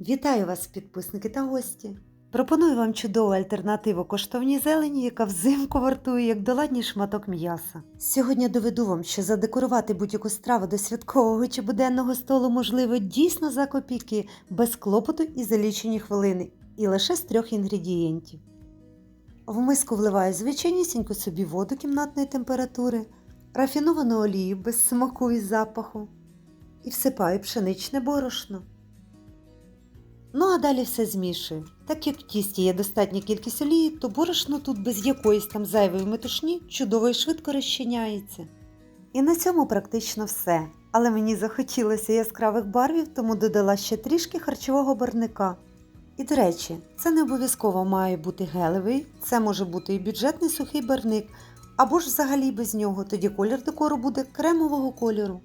Вітаю вас, підписники та гості! Пропоную вам чудову альтернативу коштовній зелені, яка взимку вартує як доладній шматок м'яса. Сьогодні доведу вам, що задекорувати будь-яку страву до святкового чи буденного столу можливо дійсно за копійки, без клопоту і за лічені хвилини, і лише з трьох інгредієнтів. В миску вливаю звичайнісіньку собі воду кімнатної температури, рафіновану олію без смаку і запаху і всипаю пшеничне борошно. Ну а далі все змішую. Так як в тісті є достатня кількість олії, то борошно тут без якоїсь там зайвої метушні чудово і швидко розчиняється. І на цьому практично все. Але мені захотілося яскравих барвів, тому додала ще трішки харчового барника. І до речі, це не обов'язково має бути гелевий, це може бути і бюджетний сухий барник, або ж взагалі без нього, тоді колір декору буде кремового кольору.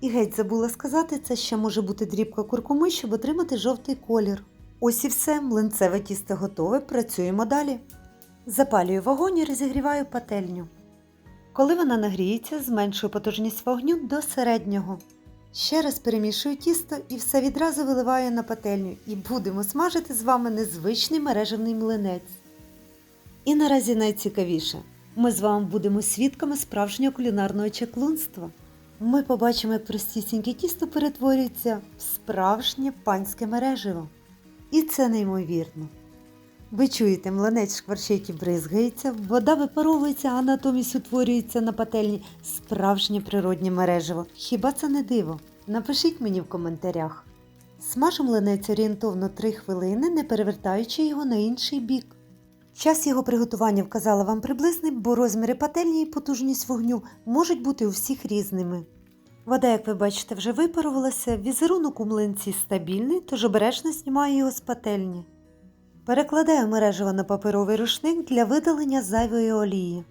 І геть забула сказати, це ще може бути дрібка куркуми, щоб отримати жовтий колір. Ось і все, млинцеве тісто готове, працюємо далі. Запалюю вогонь і розігріваю пательню. Коли вона нагріється, зменшую потужність вогню до середнього. Ще раз перемішую тісто і все відразу виливаю на пательню і будемо смажити з вами незвичний мережевний млинець. І наразі найцікавіше ми з вами будемо свідками справжнього кулінарного чаклунства. Ми побачимо, як простісіньке тісто перетворюється в справжнє панське мереживо. І це неймовірно. Ви чуєте, млинець шкварчить і бризгається, вода випаровується, а натомість утворюється на пательні справжнє природнє мереживо. Хіба це не диво? Напишіть мені в коментарях. Смажу млинець орієнтовно 3 хвилини, не перевертаючи його на інший бік. Час його приготування вказала вам приблизний, бо розміри пательні і потужність вогню можуть бути у всіх різними. Вода, як ви бачите, вже випарувалася, візерунок у млинці стабільний, тож обережно знімаю його з пательні. Перекладаю мережево на паперовий рушник для видалення зайвої олії.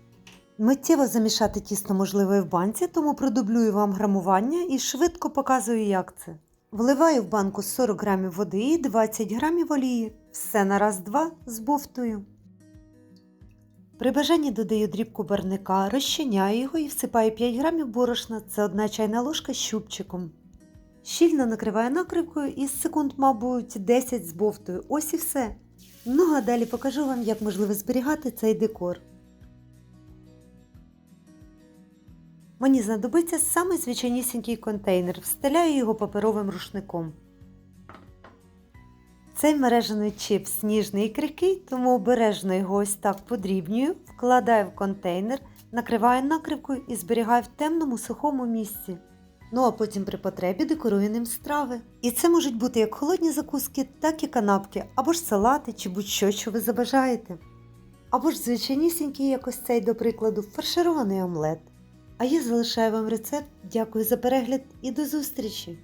Миттєво замішати тісто можливо і в банці, тому продублюю вам грамування і швидко показую, як це. Вливаю в банку 40 грамів води і 20 грамів олії. Все на раз-два збовтую. При бажанні додаю дрібку барника, розчиняю його і всипаю 5 грамів борошна, це одна чайна ложка з щупчиком. Щільно накриваю накривкою і з секунд, мабуть, 10 збовтую. Ось і все. Ну а далі покажу вам, як можливо зберігати цей декор. Мені знадобиться самий звичайнісінький контейнер, встеляю його паперовим рушником. Цей мережений чип сніжний і крихкий, тому обережно його ось так подрібнюю, вкладаю в контейнер, накриваю накривкою і зберігаю в темному сухому місці. Ну а потім при потребі декорую ним страви. І це можуть бути як холодні закуски, так і канапки, або ж салати чи будь-що, що ви забажаєте. Або ж звичайнісінький, як ось цей, до прикладу, фарширований омлет. А я залишаю вам рецепт. Дякую за перегляд і до зустрічі!